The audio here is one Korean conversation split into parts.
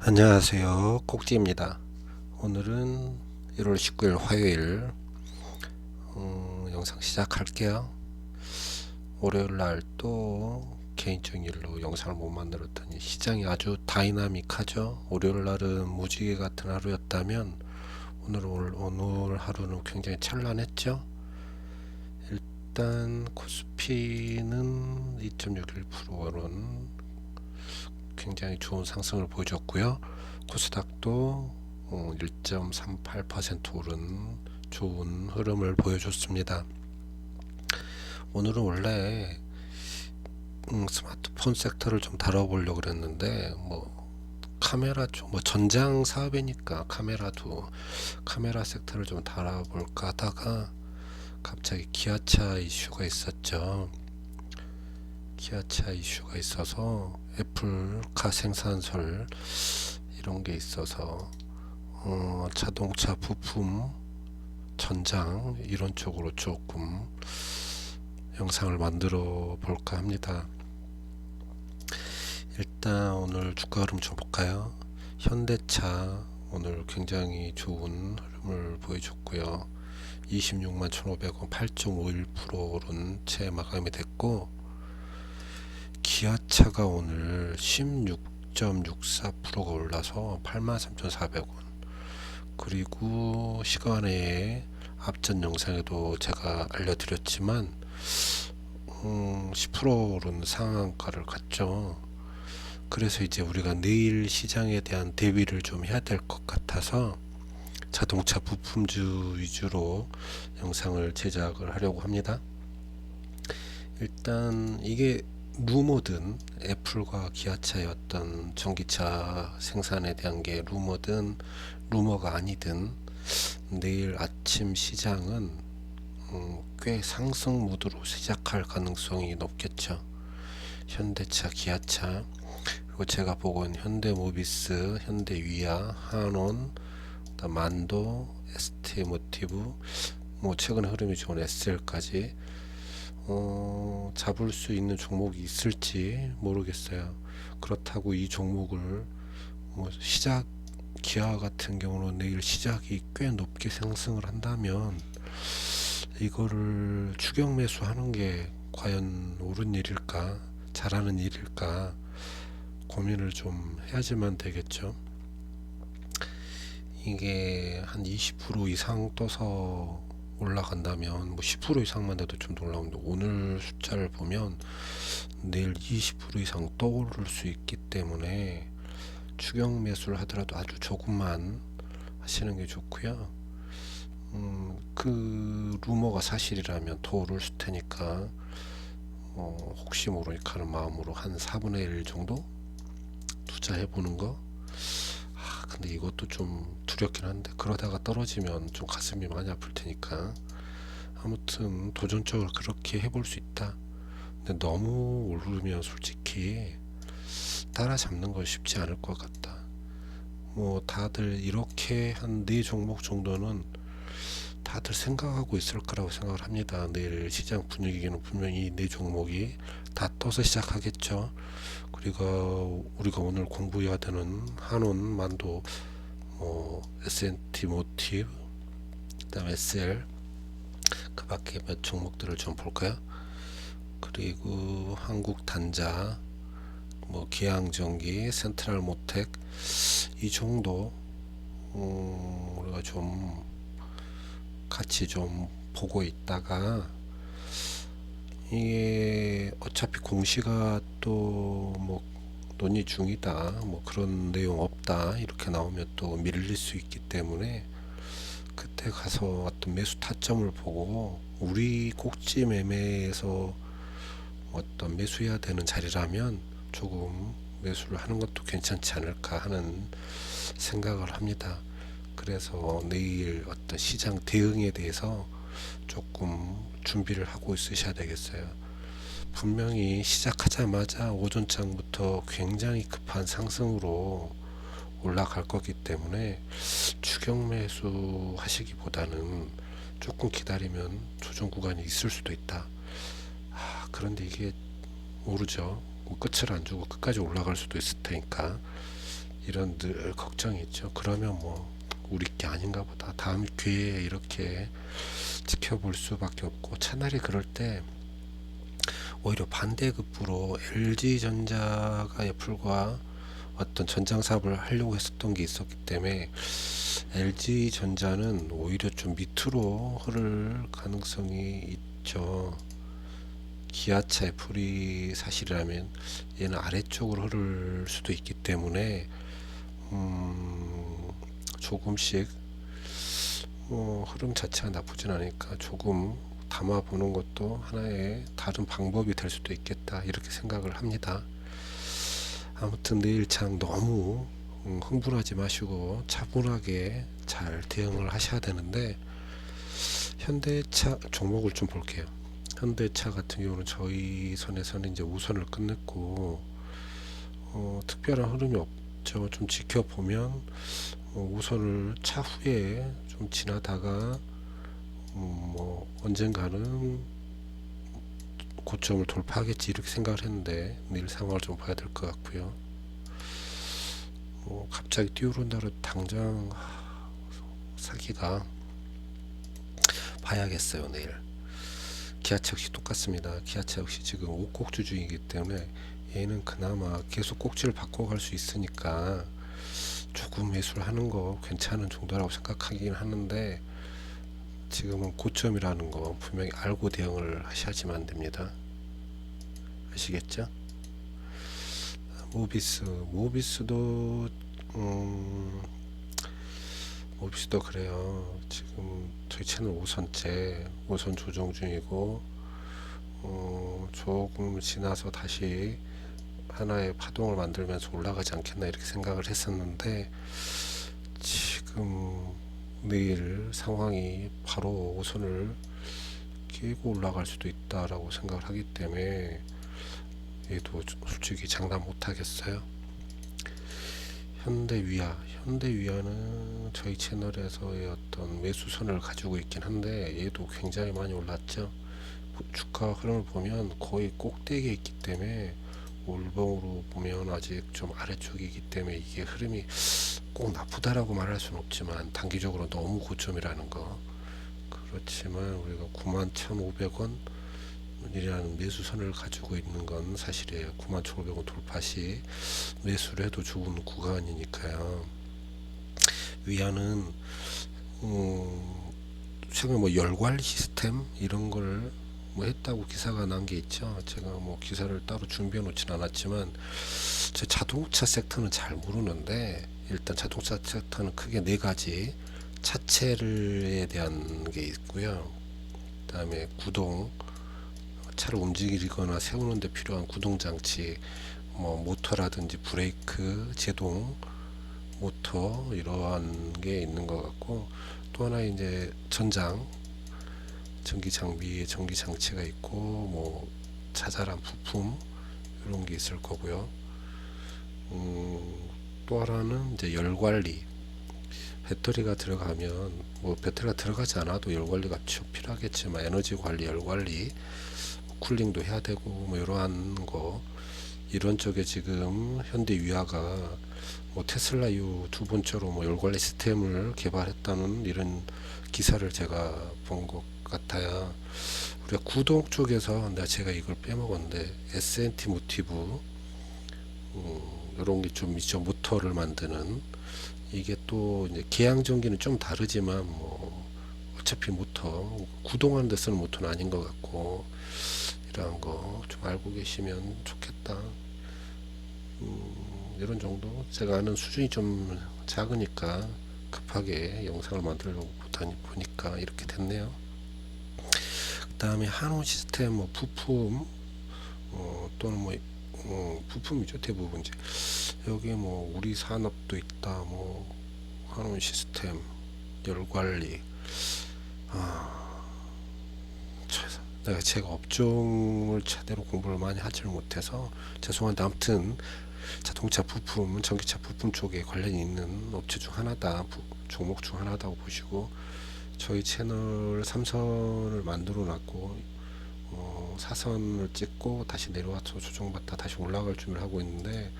안녕하세요. 꼭지입니다. 오늘은 1월 19일 화요일 음, 영상 시작할게요. 월요일 날 또 개인적인 일로 영상을 못 만들었더니 시장이 아주 다이나믹하죠. 월요일 날은 무지개 같은 하루였다면 오늘 오늘 하루는 굉장히 찬란했죠. 일단 코스피는 2.61%는 굉장히 좋은 상승을 보여줬고요. 코스닥도 1.38% 오른 좋은 흐름을 보여줬습니다. 오늘은 원래 음, 스마트폰 섹터를 좀 다뤄보려고 그랬는데 뭐 카메라 쪽, 뭐 전장 사업이니까 카메라도 카메라 섹터를 좀 다뤄볼까 하다가 갑자기 기아차 이슈가 있었죠. 기아차 이슈가 있어서 애플카 생산설 이런 게 있어서 어, 자동차 부품 전장 이런 쪽으로 조금 영상을 만들어 볼까 합니다. 일단 오늘 주가 흐름 좀 볼까요? 현대차 오늘 굉장히 좋은 흐름을 보여줬고요. 26만 1,500원 8.51% 오른 채 마감이 됐고 기아차가 오늘 16.64%가 올라서 83,400원 그리고 시간에 앞전 영상에도 제가 알려드렸지만 음, 10% 오른 상한가를 갔죠. 그래서 이제 우리가 내일 시장에 대한 대비를 좀 해야 될 것 같아서 자동차 부품주 위주로 영상을 제작을 하려고 합니다. 일단 이게 루머든 애플과 기아차의 어떤 전기차 생산에 대한 게 루머든 루머가 아니든 내일 아침 시장은 음, 꽤 상승 무드로 시작할 가능성이 높겠죠. 현대차, 기아차 그리고 제가 보건 현대모비스, 현대위아, 한원, 만도, ST모티브 뭐 최근 흐름이 좋은 SL까지 어, 잡을 수 있는 종목이 있을지 모르겠어요. 그렇다고 이 종목을 뭐 시작 기아 같은 경우는 내일 시작이 꽤 높게 상승을 한다면 이거를 추격 매수하는 게 과연 옳은 일일까 잘하는 일일까 고민을 좀 해야지만 되겠죠. 이게 한 20% 이상 떠서 올라간다면 뭐 10% 이상만 돼도 좀 놀라운데 오늘 숫자를 보면 내일 20% 이상 떠오를 수 있기 때문에 추경 매수를 하더라도 아주 조금만 하시는 게 좋고요. 음, 그 루머가 사실이라면 더 오를 수 테니까 어, 혹시 모르니까 하는 마음으로 한 4분의 1 정도 투자해 보는 거 근데 이것도 좀 두렵긴 한데 그러다가 떨어지면 좀 가슴이 많이 아플 테니까 아무튼 도전적으로 그렇게 해볼 수 있다. 근데 너무 오르면 솔직히 따라잡는 건 쉽지 않을 것 같다. 뭐 다들 이렇게 한 네 종목 정도는 다들 생각하고 있을 거라고 생각을 합니다. 내일 시장 분위기는 분명히 네 종목이 다 떠서 시작하겠죠. 그리고 우리가 오늘 공부해야 되는 한원, 만도, 뭐 S&T 모티브, 그다음 SL 그 밖에 몇 종목들을 좀 볼까요? 그리고 한국 단자, 뭐 기항전기, 센트럴 모텍 이 정도 음, 우리가 좀 같이 좀 보고 있다가 이게 어차피 공시가 또 뭐 논의 중이다 뭐 그런 내용 없다 이렇게 나오면 또 밀릴 수 있기 때문에 그때 가서 어떤 매수 타점을 보고 우리 꼭지 매매에서 어떤 매수해야 되는 자리라면 조금 매수를 하는 것도 괜찮지 않을까 하는 생각을 합니다. 그래서 내일 어떤 시장 대응에 대해서 조금 준비를 하고 있으셔야 되겠어요. 분명히 시작하자마자 오전장부터 굉장히 급한 상승으로 올라갈 거기 때문에 추격 매수 하시기보다는 조금 기다리면 조정 구간이 있을 수도 있다. 아, 그런데 이게 모르죠. 뭐 끝을 안 주고 끝까지 올라갈 수도 있을 테니까 이런 늘 걱정이 있죠. 그러면 뭐 우리 게 아닌가 보다. 다음 기회에 이렇게 지켜볼 수밖에 없고 차라리 그럴 때 오히려 반대급부로 LG전자가 애플과 어떤 전장 사업을 하려고 했었던 게 있었기 때문에 LG전자는 오히려 좀 밑으로 흐를 가능성이 있죠. 기아차 애플이 사실이라면 얘는 아래쪽으로 흐를 수도 있기 때문에 음, 조금씩 뭐 흐름 자체가 나쁘진 않으니까 조금 담아보는 것도 하나의 다른 방법이 될 수도 있겠다 이렇게 생각을 합니다. 아무튼 내일 장 너무 음, 흥분하지 마시고 차분하게 잘 대응을 하셔야 되는데 현대차 종목을 좀 볼게요. 현대차 같은 경우는 저희 선에서는 이제 우선을 끝냈고 어, 특별한 흐름이 없 죠. 좀 지켜보면 어, 우선을 차후에 좀 지나다가 음, 뭐 언젠가는 고점을 돌파하겠지 이렇게 생각을 했는데 내일 상황을 좀 봐야 될 것 같고요. 뭐 갑자기 뛰어오른다고 당장 사기가 봐야겠어요 내일. 기아차 역시 똑같습니다. 기아차 역시 지금 5꼭주 중이기 때문에 얘는 그나마 계속 꼭지를 바꿔갈 수 있으니까 조금 매수를 하는 거 괜찮은 정도라고 생각하긴 하는데 지금은 고점이라는 거 분명히 알고 대응을 하셔야지만 안 됩니다. 아시겠죠? 모비스, 모비스도 음, 모비스도 그래요. 지금 저희 채널 5선째 5선 조정 중이고 어, 조금 지나서 다시 하나의 파동을 만들면서 올라가지 않겠나 이렇게 생각을 했었는데 지금 내일 상황이 바로 5선을 깨고 올라갈 수도 있다라고 생각을 하기 때문에 얘도 솔직히 장담 못 하겠어요. 현대위아, 현대위아는 저희 채널에서의 어떤 매수선을 가지고 있긴 한데 얘도 굉장히 많이 올랐죠. 주가 흐름을 보면 거의 꼭대기에 있기 때문에 올봉으로 보면 아직 좀 아래쪽이기 때문에 이게 흐름이 꼭 나쁘다라고 말할 수는 없지만 단기적으로 너무 고점이라는 거 그렇지만 우리가 91,500원 이라는 매수선을 가지고 있는 건 사실이에요. 91,500원 돌파 시 매수를 해도 좋은 구간이니까요. 위안은 음, 최근에 뭐 열관리 시스템 이런 걸 뭐 했다고 기사가 난 게 있죠. 제가 뭐 기사를 따로 준비해 놓진 않았지만 제 자동차 섹터는 잘 모르는데 일단 자동차 섹터는 크게 네 가지 차체에 대한 게 있고요. 그다음에 구동 차를 움직이거나 세우는 데 필요한 구동 장치 뭐 모터라든지 브레이크, 제동 모터 이러한 게 있는 것 같고 또 하나 이제 전장 전기 장비 전기 장치가 있고 뭐 자잘한 부품 이런 게 있을 거고요. 음, 또 하나는 이제 열 관리 배터리가 들어가면 뭐 배터리가 들어가지 않아도 열 관리가 필요하겠지만 에너지 관리 열 관리 쿨링도 해야 되고 뭐 이러한 거 이런 쪽에 지금 현대 위아가 뭐 테슬라 이후 두 번째로 뭐 열 관리 시스템을 개발했다는 이런 기사를 제가 본것 같아요. 우리가 구동 쪽에서 내가 제가 이걸 빼먹었는데 S&T 모티브 음, 이런 게 좀 있죠 모터를 만드는 이게 또 이제 계양 전기는 좀 다르지만 뭐 어차피 모터 구동하는 데 쓰는 모터는 아닌 것 같고 이러한 거 좀 알고 계시면 좋겠다. 음, 이런 정도 제가 아는 수준이 좀 작으니까 급하게 영상을 만들려고 보다니 보니까 이렇게 됐네요. 그 다음에 한우 시스템 뭐 부품 어, 또는 뭐 어, 부품이죠 대부분 이제. 여기 뭐 우리 산업도 있다 뭐 한우 시스템 열 관리. 아 내가 제가 업종을 제대로 공부를 많이 하지를 못해서 죄송한데 아무튼 자동차 부품, 전기차 부품 쪽에 관련이 있는 업체 중 하나다, 부, 종목 중 하나다고 보시고 저희 채널 3선을 만들어 놨고 어, 4선을 찍고 다시 내려와서 조정받다 다시 올라갈 준비를 하고 있는데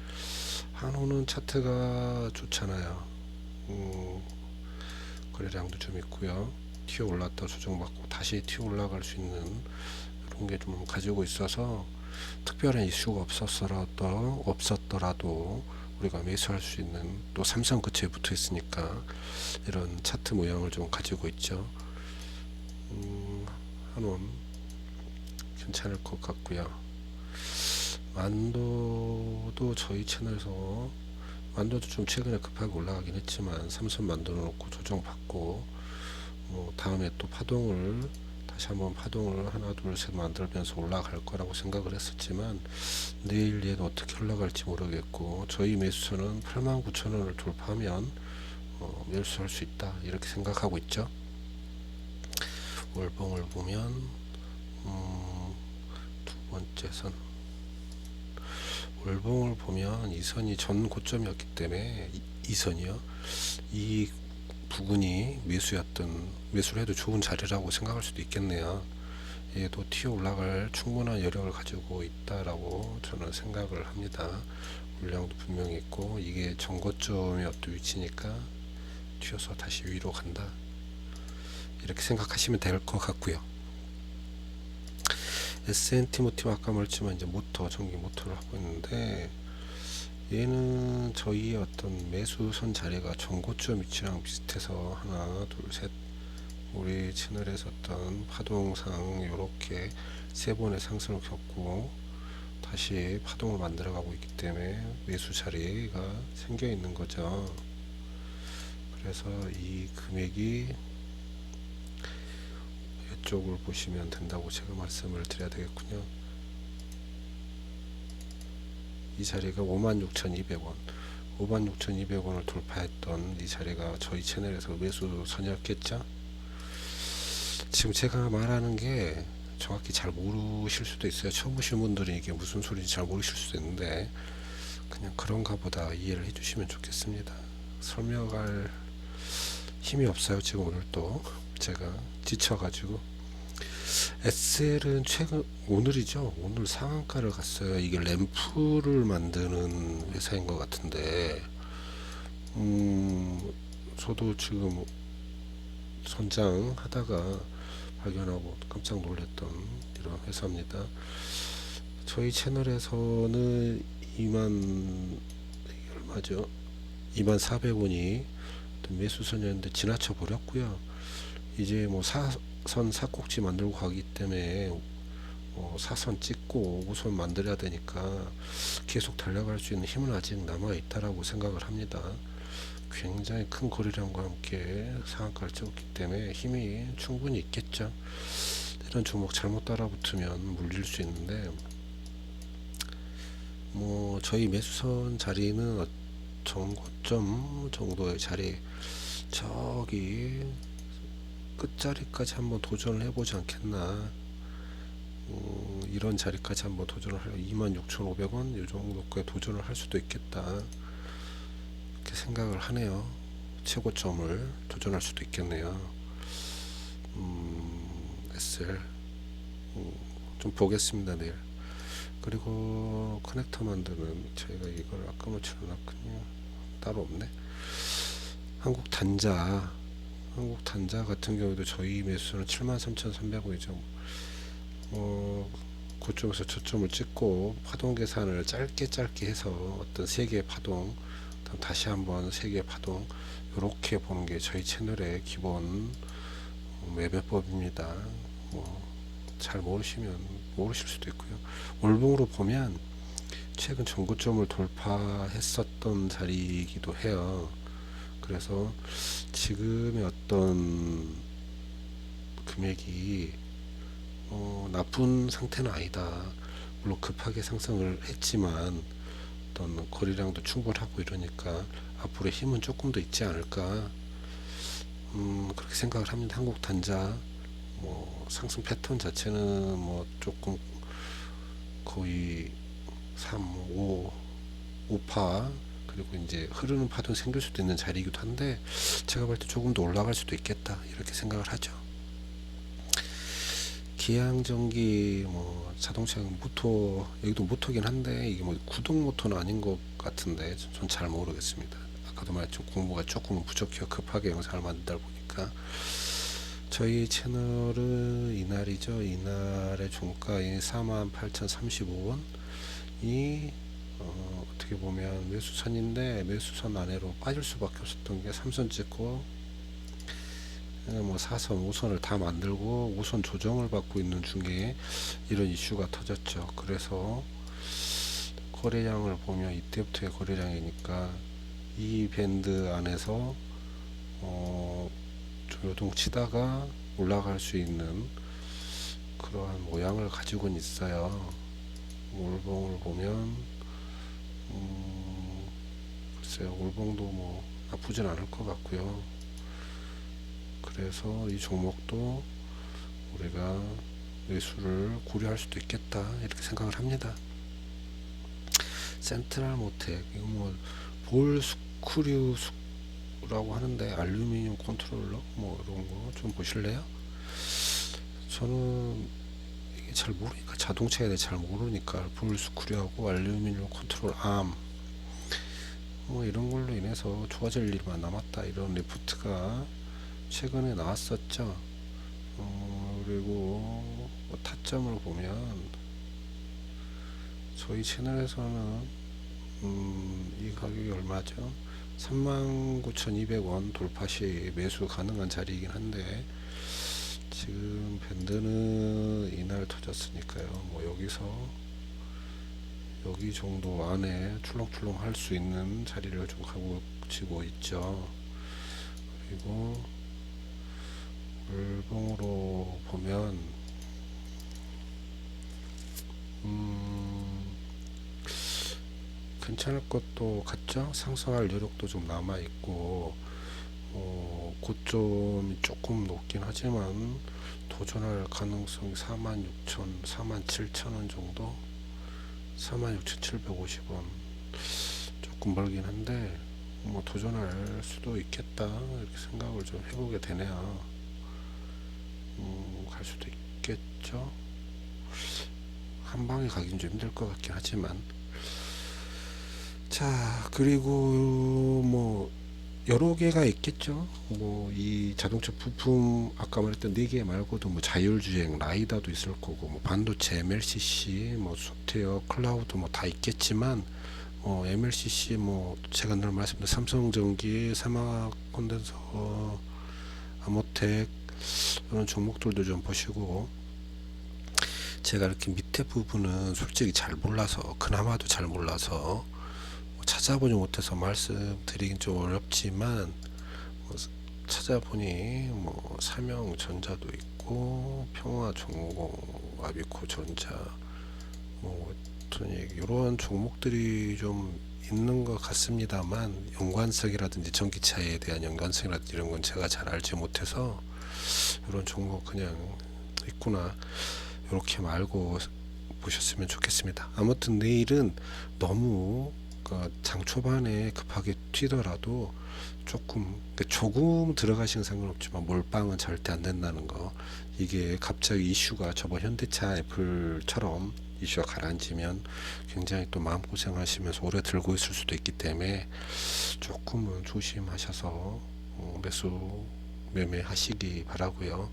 한호는 차트가 좋잖아요. 음, 거래량도 좀 있고요. 튀어 올랐다 조정받고 다시 튀어 올라갈 수 있는 이런 게 좀 가지고 있어서 특별한 이슈가 없었더라도 없었더라도 우리가 매수할 수 있는 또 삼성 그치에 붙어 있으니까 이런 차트 모양을 좀 가지고 있죠. 음, 한원 괜찮을 것 같고요. 만도도 저희 채널에서 만도도 좀 최근에 급하게 올라가긴 했지만 삼선 만들어 놓고 조정 받고 뭐 다음에 또 파동을 다시 한번 파동을 하나 둘 셋 만들면서 올라갈 거라고 생각을 했었지만 내일 얘도 어떻게 올라갈지 모르겠고 저희 매수선은 89,000원을 돌파하면 어, 매수할 수 있다 이렇게 생각하고 있죠. 월봉을 보면 음, 두 번째 선 월봉을 보면 이 선이 전 고점이었기 때문에 이, 이 선이요 이 부분이 매수였던 매수를 해도 좋은 자리라고 생각할 수도 있겠네요. 얘도 튀어 올라갈 충분한 여력을 가지고 있다라고 저는 생각을 합니다. 물량도 분명히 있고 이게 전고점의 어떤 위치니까 튀어서 다시 위로 간다. 이렇게 생각하시면 될 것 같고요. SNT 모티브 아까 말했지만 이제 모터 전기 모터를 하고 있는데 얘는 저희의 어떤 매수선 자리가 전고점 위치랑 비슷해서 하나 둘 셋 우리 채널에서 어떤 파동상 이렇게 세 번의 상승을 겪고 다시 파동을 만들어 가고 있기 때문에 매수 자리가 생겨 있는 거죠. 그래서 이 금액이 이쪽을 보시면 된다고 제가 말씀을 드려야 되겠군요. 이 자리가 56,200원, 56,200원을 돌파했던 이 자리가 저희 채널에서 매수 선이었겠죠. 지금 제가 말하는 게 정확히 잘 모르실 수도 있어요. 처음 보시는 분들은 이게 무슨 소리인지 잘 모르실 수도 있는데 그냥 그런가 보다 이해를 해주시면 좋겠습니다. 설명할 힘이 없어요. 지금 오늘 또 제가 지쳐가지고 SL은 최근 오늘이죠. 오늘 상한가를 갔어요. 이게 램프를 만드는 회사인 것 같은데, 음, 저도 지금 선장 하다가 발견하고 깜짝 놀랐던 이런 회사입니다. 저희 채널에서는 2만 이게 얼마죠? 2만 400원이 매수선이었는데 지나쳐 버렸고요. 이제 뭐 사 선 사꼭지 만들고 가기 때문에 어, 사선 찍고 5선 만들어야 되니까 계속 달려갈 수 있는 힘은 아직 남아 있다라고 생각을 합니다. 굉장히 큰 거래량과 함께 상한가를 찍었기 때문에 힘이 충분히 있겠죠. 이런 종목 잘못 따라붙으면 물릴 수 있는데 뭐 저희 매수선 자리는 정고점 정도의 자리 저기 끝자리까지 한번 도전을 해보지 않겠나. 어, 이런 자리까지 한번 도전을 할 26,500원 이 정도까지 도전을 할 수도 있겠다. 이렇게 생각을 하네요. 최고점을 도전할 수도 있겠네요. 음, SL 음, 좀 보겠습니다 내일. 그리고 커넥터 만드는 저희가 이걸 아까 뭐 치러놨군요. 따로 없네. 한국 단자 한국 단자 같은 경우도 저희 매수는 73,300원이죠. 어, 그쪽에서 저점을 찍고 파동 계산을 짧게 짧게 해서 어떤 세 개의 파동, 다시 한번 세 개의 파동 이렇게 보는 게 저희 채널의 기본 매매법입니다. 뭐 잘 모르시면 모르실 수도 있고요. 월봉으로 보면 최근 전고점을 돌파했었던 자리이기도 해요. 그래서 지금의 어떤 금액이 어, 나쁜 상태는 아니다. 물론 급하게 상승을 했지만 어떤 거래량도 충분하고 이러니까 앞으로 힘은 조금 더 있지 않을까. 음, 그렇게 생각을 합니다. 한국 단자 뭐 상승 패턴 자체는 뭐 조금 거의 3, 5, 5파 그리고 이제 흐르는 파도 생길 수도 있는 자리이기도 한데 제가 볼 때 조금 더 올라갈 수도 있겠다 이렇게 생각을 하죠. 기항전기 뭐 자동차 모토 여기도 모토긴 한데 이게 뭐 구동 모토는 아닌 것 같은데 전 잘 모르겠습니다. 아까도 말했죠 공부가 조금 부족해요 급하게 영상을 만들다 보니까 저희 채널은 이날이죠 이날의 종가인 48,035원이 어, 어떻게 보면 매수선인데 매수선 아래로 빠질 수밖에 없었던 게 삼선 찍고 어, 뭐 4선, 5선을 다 만들고 5선 조정을 받고 있는 중에 이런 이슈가 터졌죠. 그래서 거래량을 보면 이때부터의 거래량이니까 이 밴드 안에서 어, 좀 요동치다가 올라갈 수 있는 그러한 모양을 가지고는 있어요. 올봉을 보면 음, 글쎄요 올봉도 뭐 나쁘진 않을 것 같고요. 그래서 이 종목도 우리가 매수를 고려할 수도 있겠다 이렇게 생각을 합니다. 센트럴 모텍 이거 뭐 볼 스크류 라고 하는데 알루미늄 컨트롤러 뭐 이런 거 좀 보실래요? 저는 이게 잘 모르니까 자동차에 대해 잘 모르니까 볼 스크류하고 알루미늄 컨트롤 암 뭐 이런 걸로 인해서 좋아질 일만 남았다 이런 리포트가 최근에 나왔었죠. 어, 그리고 뭐 타점을 보면 저희 채널에서는 음, 이 가격이 얼마죠? 39,200원 돌파 시 매수 가능한 자리이긴 한데 지금 밴드는 이날 터졌으니까요. 뭐 여기서 여기 정도 안에 출렁출렁 할 수 있는 자리를 좀 가고 지고 있죠. 그리고 물봉으로 보면 음, 괜찮을 것도 같죠? 상승할 여력도 좀 남아 있고 어, 고점이 조금 높긴 하지만 도전할 가능성이 46,000, 47,000원 정도 46,750원 조금 멀긴 한데 뭐 도전할 수도 있겠다 이렇게 생각을 좀 해보게 되네요. 음, 갈 수도 있겠죠. 한 방에 가긴 좀 힘들 것 같긴 하지만 자 그리고 뭐 여러 개가 있겠죠. 뭐 이 자동차 부품 아까 말했던 네 개 말고도 뭐 자율주행 라이다도 있을 거고 뭐 반도체 MLCC 뭐 소프트웨어 클라우드 뭐 다 있겠지만 어 MLCC 뭐 제가 늘 말씀드린 삼성전기 사막 콘덴서 아모텍 이런 종목들도 좀 보시고 제가 이렇게 밑에 부분은 솔직히 잘 몰라서 그나마도 잘 몰라서 뭐 찾아보지 못해서 말씀드리긴 좀 어렵지만 뭐 찾아보니 뭐 삼형전자도 있고 평화종공 아비코전자 뭐 웨토닉 이런 종목들이 좀 있는 것 같습니다만 연관성이라든지 전기차에 대한 연관성이라든지 이런 건 제가 잘 알지 못해서 이런 종목 그냥 있구나 이렇게 말고 보셨으면 좋겠습니다. 아무튼 내일은 너무 그장 초반에 급하게 튀더라도 조금 그 조금 들어가시는 상관없지만 몰빵은 절대 안 된다는 거 이게 갑자기 이슈가 저번 현대차 애플처럼 이슈가 가라앉으면 굉장히 또 마음고생 하시면서 오래 들고 있을 수도 있기 때문에 조금은 조심하셔서 어, 매수 매매하시기 바라고요.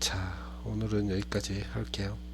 자, 오늘은 여기까지 할게요.